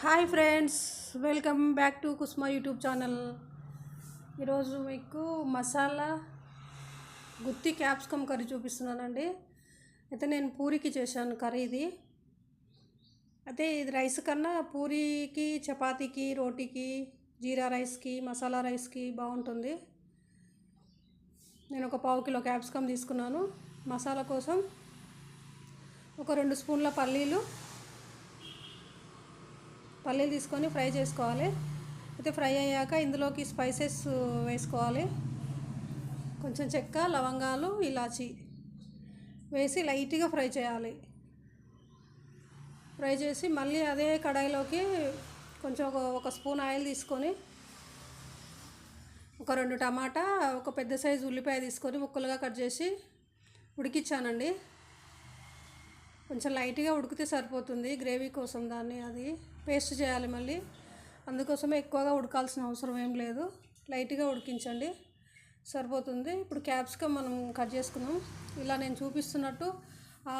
Hi friends welcome back to Kusma YouTube channel ఈరోజు మీకు మసాలా గుత్తి capsicum curry చూపిస్తున్నానండి. అయితే నేను పూరికి చేశాను కర్రీ ఇది అయితే ఇది రైస్ కన్నా పూరికి చపాతీకి రోటీకి జీరా రైస్కి మసాలా రైస్కి బాగుంటుంది. నేను ఒక పావు కిలో క్యాప్సికమ్ తీసుకున్నాను. మసాలా కోసం ఒక రెండు స్పూన్ల పల్లీలు పల్లీలు తీసుకొని ఫ్రై చేసుకోవాలి. అయితే ఫ్రై అయ్యాక ఇందులోకి స్పైసెస్ వేసుకోవాలి. కొంచెం చెక్క లవంగాలు ఇలాచి వేసి లైట్గా ఫ్రై చేయాలి. ఫ్రై చేసి మళ్ళీ అదే కడాయిలోకి కొంచెం ఒక ఒక స్పూన్ ఆయిల్ తీసుకొని ఒక రెండు టమాటా ఒక పెద్ద సైజు ఉల్లిపాయ తీసుకొని ముక్కలుగా కట్ చేసి ఉడికిచ్చానండి. కొంచెం లైట్గా ఉడికితే సరిపోతుంది గ్రేవీ కోసం దాన్ని అది పేస్ట్ చేయాలి మళ్ళీ. అందుకోసమే ఎక్కువగా ఉడకాల్సిన అవసరం ఏం లేదు. లైట్గా ఉడికించండి. సరిపోతుంది. ఇప్పుడు క్యాప్సికమ్ మనం కట్ చేసుకున్నాం. ఇలా నేను చూపిస్తున్నట్టు ఆ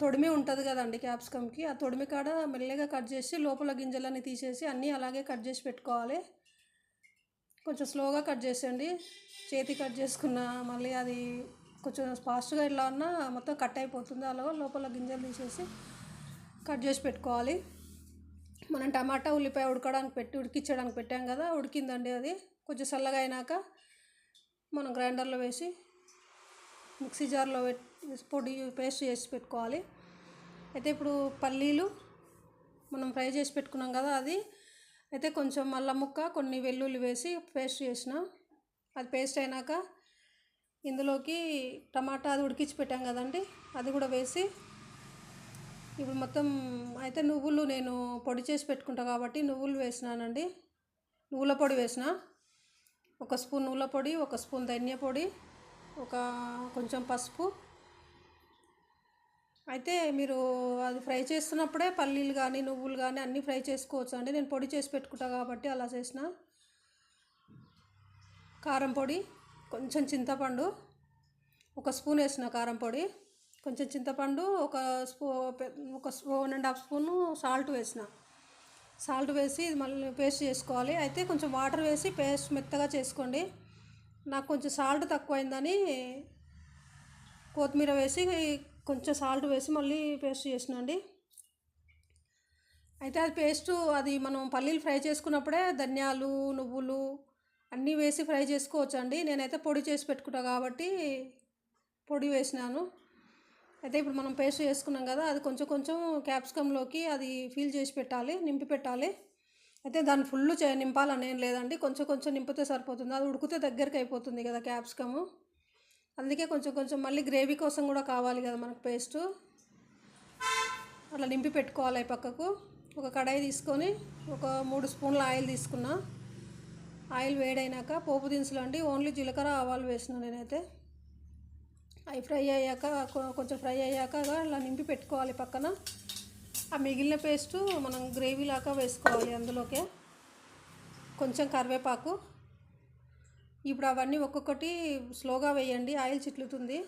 తొడిమి ఉంటుంది కదండి క్యాప్సికమ్కి. ఆ తొడిమి కాడ మెల్లగా కట్ చేసి లోపల గింజలన్నీ తీసేసి అన్నీ అలాగే కట్ చేసి పెట్టుకోవాలి. కొంచెం స్లోగా కట్ చేసేయండి. చేతి కట్ చేసుకున్న మళ్ళీ అది కొంచెం ఫాస్ట్గా ఎలా ఉన్నా మొత్తం కట్ అయిపోతుంది. అలా లోపల గింజలు తీసేసి కట్ చేసి పెట్టుకోవాలి. మనం టమాటా ఉల్లిపాయ ఉడకడానికి పెట్టి ఉడికించడానికి పెట్టాం కదా ఉడికిందండి అది. కొంచెం చల్లగా అయినాక మనం గ్రైండర్లో వేసి మిక్సీ జార్లో పొడి పేస్ట్ చేసి పెట్టుకోవాలి. అయితే ఇప్పుడు పల్లీలు మనం ఫ్రై చేసి పెట్టుకున్నాం కదా అది. అయితే కొంచెం మల్ల ముక్క కొన్ని వెల్లుల్లి వేసి పేస్ట్ చేసిన. అది పేస్ట్ అయినాక ఇందులోకి టమాటా అది ఉడికించి పెట్టాం కదండి అది కూడా వేసి ఇప్పుడు మొత్తం అయితే నువ్వులు నేను పొడి చేసి పెట్టుకుంటా కాబట్టి నువ్వులు వేసినానండి. నువ్వుల పొడి వేసిన ఒక స్పూన్ నువ్వుల పొడి ఒక స్పూన్ ధనియా పొడి ఒక కొంచెం పసుపు. అయితే మీరు అది ఫ్రై చేస్తున్నప్పుడే పల్లీలు కానీ నువ్వులు కానీ అన్నీ ఫ్రై చేసుకోవచ్చు అండి. నేను పొడి చేసి పెట్టుకుంటా కాబట్టి అలా చేసిన. కారం పొడి కొంచెం చింతపండు ఒక స్పూన్ వేసిన కారం పొడి కొంచెం చింతపండు ఒక స్పూ ఒక one and half spoon salt వేసిన. సాల్ట్ వేసి ఇది మళ్ళీ పేస్ట్ చేసుకోవాలి. అయితే కొంచెం వాటర్ వేసి పేస్ట్ మెత్తగా చేసుకోండి. నాకు కొంచెం సాల్ట్ తక్కువైందని కొత్తిమీర వేసి కొంచెం సాల్ట్ వేసి మళ్ళీ పేస్ట్ చేసినండి. అయితే అది పేస్ట్ అది మనం పల్లీలు ఫ్రై చేసుకున్నప్పుడే ధనియాలు నువ్వులు అన్నీ వేసి ఫ్రై చేసుకోవచ్చు అండి నేనైతే పొడి చేసి పెట్టుకుంటా కాబట్టి పొడి వేసినాను. అయితే ఇప్పుడు మనం పేస్ట్ చేసుకున్నాం కదా అది కొంచెం కొంచెం క్యాప్సికంలోకి అది ఫీల్ చేసి పెట్టాలి నింపి పెట్టాలి. అయితే దాన్ని ఫుల్ చే నింపాలని ఏం లేదండి. కొంచెం కొంచెం నింపితే సరిపోతుంది. అది ఉడికితే దగ్గరికి అయిపోతుంది కదా క్యాప్సికము. అందుకే కొంచెం కొంచెం మళ్ళీ గ్రేవీ కోసం కూడా కావాలి కదా మనకు పేస్టు. అట్లా నింపి పెట్టుకోవాలి పక్కకు. ఒక కడాయి తీసుకొని ఒక మూడు స్పూన్ల ఆయిల్ తీసుకున్నా. ఆయిల్ వేడైనాక పోపు దినుసులు అండి. ఓన్లీ జీలకర్ర ఆవాలు వేసినా నేనైతే. అవి ఫ్రై అయ్యాక కొంచెం ఫ్రై అయ్యాక అలా నింపి పెట్టుకోవాలి పక్కన. ఆ మిగిలిన పేస్టు మనం గ్రేవీ లాగా వేసుకోవాలి అందులోకే. కొంచెం కరివేపాకు. ఇప్పుడు అవన్నీ ఒక్కొక్కటి స్లోగా వేయండి. ఆయిల్ చిట్లుతుంది.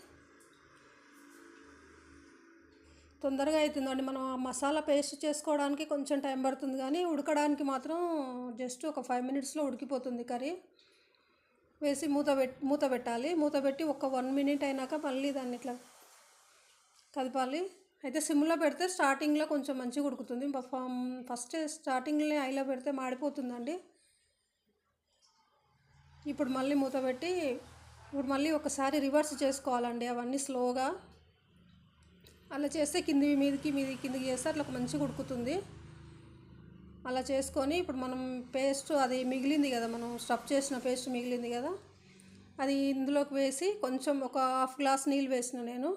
తొందరగా అవుతుందండి మనం ఆ మసాలా పేస్ట్ చేసుకోవడానికి కొంచెం టైం పడుతుంది కానీ ఉడకడానికి మాత్రం జస్ట్ ఒక ఫైవ్ మినిట్స్లో ఉడికిపోతుంది కర్రీ. వేసి మూత పెట్ మూత పెట్టాలి. మూత పెట్టి ఒక వన్ మినిట్ అయినాక మళ్ళీ దాన్ని ఇట్లా కదపాలి. అయితే సిమ్లో పెడితే స్టార్టింగ్లో కొంచెం మంచిగా ఉడుకుతుంది. ఫస్ట్ స్టార్టింగ్లో ఐలో పెడితే మాడిపోతుందండి. ఇప్పుడు మళ్ళీ మూత పెట్టి ఇప్పుడు మళ్ళీ ఒకసారి రివర్స్ చేసుకోవాలండి. అవన్నీ స్లోగా అలా చేస్తే కింది మీదికి మీది కిందికి చేస్తే అట్లా మంచిగా ఉడుకుతుంది. అలా చేసుకొని ఇప్పుడు మనం పేస్ట్ అది మిగిలింది కదా మనం స్టఫ్ చేసిన పేస్ట్ మిగిలింది కదా అది ఇందులోకి వేసి కొంచెం ఒక హాఫ్ గ్లాస్ నీళ్ళు వేసిన నేను.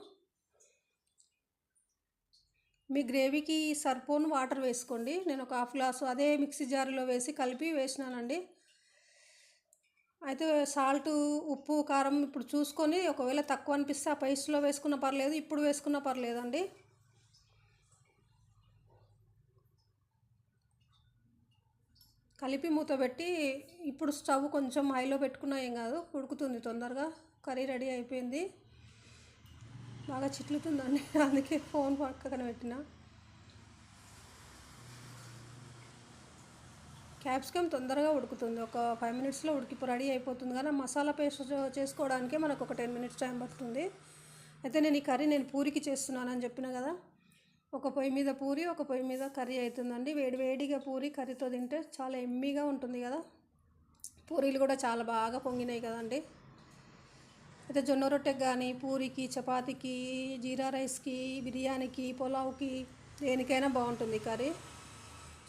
మీ గ్రేవీకి సరిపోను వాటర్ వేసుకోండి. నేను ఒక హాఫ్ గ్లాసు అదే మిక్సీ జార్లో వేసి కలిపి వేసినానండి. అయితే సాల్ట్ ఉప్పు కారం ఇప్పుడు చూసుకొని ఒకవేళ తక్కువ అనిపిస్తే ఆ పైస్లో వేసుకున్న పర్లేదు ఇప్పుడు వేసుకున్న పర్లేదండి. కలిపి మూత పెట్టి ఇప్పుడు స్టవ్ కొంచెం హైలో పెట్టుకున్నా ఏం కాదు ఉడుకుతుంది తొందరగా. కర్రీ రెడీ అయిపోయింది. బాగా చిట్లుతుందండి అందుకే ఫోన్ పక్కన పెట్టిన. క్యాప్సికమ్ తొందరగా ఉడుకుతుంది. ఒక ఫైవ్ మినిట్స్లో ఉడికి రెడీ అయిపోతుంది. కానీ మసాలా పేస్ట్ చేసుకోవడానికే మనకు ఒక టెన్ మినిట్స్ టైం పడుతుంది. అయితే నేను ఈ కర్రీ నేను పూరికి చేస్తున్నానని చెప్పిన కదా? ఒక పొయ్యి మీద పూరి ఒక పొయ్యి మీద కర్రీ అవుతుందండి వేడి వేడిగా పూరి కర్రీతో తింటే చాలా ఎమ్మీగా ఉంటుంది కదా? పూరీలు కూడా చాలా బాగా పొంగినాయి కదండి. అయితే జొన్న రొట్టెకి కానీ పూరికి చపాతీకి జీరా రైస్కి బిర్యానీకి పులావ్కి దేనికైనా బాగుంటుంది కర్రీ.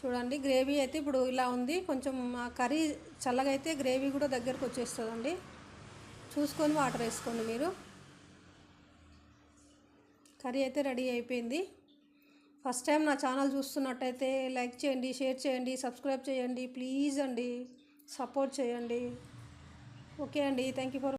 చూడండి గ్రేవీ అయితే ఇప్పుడు ఇలా ఉంది. కొంచెం కర్రీ చల్లగా అయితే గ్రేవీ కూడా దగ్గరకు వచ్చేస్తుందండి. చూసుకొని వాటర్ వేసుకోండి మీరు. కర్రీ అయితే రెడీ అయిపోయింది. ఫస్ట్ టైం నా ఛానల్ చూస్తున్నట్టయితే లైక్ చేయండి షేర్ చేయండి సబ్స్క్రైబ్ చేయండి. ప్లీజ్ అండి సపోర్ట్ చేయండి. ఓకే అండి థ్యాంక్ యూ ఫర్